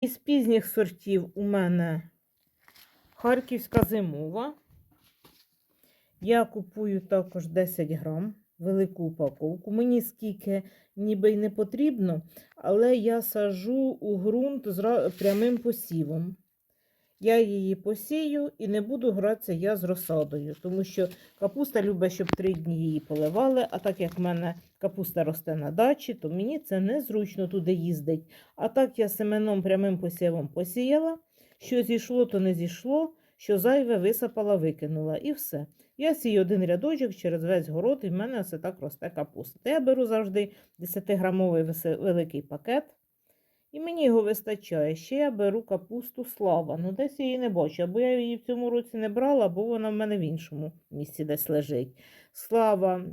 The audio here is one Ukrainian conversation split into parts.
Із пізніх сортів у мене харківська зимова. Я купую також 10 грам, велику упаковку. Мені скільки ніби й не потрібно, але я сажу у ґрунт з прямим посівом. Я її посію і не буду гратися я з розсадою, тому що капуста любить, щоб три дні її поливали. А так як в мене капуста росте на дачі, то мені це незручно туди їздить. А так я семеном прямим посівом посіяла. Що зійшло, то не зійшло, що зайве висипала, викинула. І все. Я сію один рядочок через весь город, і в мене все так росте капуста. То я беру завжди 10-грамовий великий пакет. І мені його вистачає. Ще я беру капусту слава. Ну, десь я її не бачу, або я її в цьому році не брала, або вона в мене в іншому місці десь лежить. Слава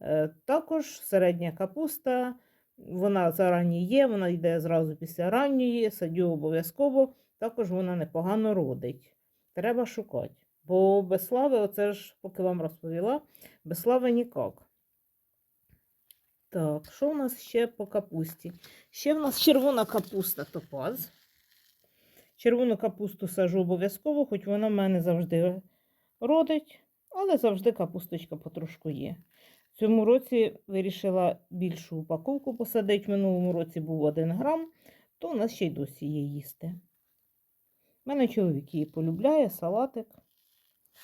е, також середня капуста. Вона зарані є, вона йде зразу після ранньої, садю обов'язково. Також вона непогано родить. Треба шукати. Бо без слави, оце ж, поки вам розповіла, без слави ніяк. Так, що у нас ще по капусті? Ще в нас червона капуста топаз. Червону капусту сажу обов'язково, хоч вона в мене завжди родить, але завжди капусточка потрошку є. В цьому році вирішила більшу упаковку посадити. В минулому році був 1 грам, то у нас ще й досі є їсти. У мене чоловік її полюбляє, салатик.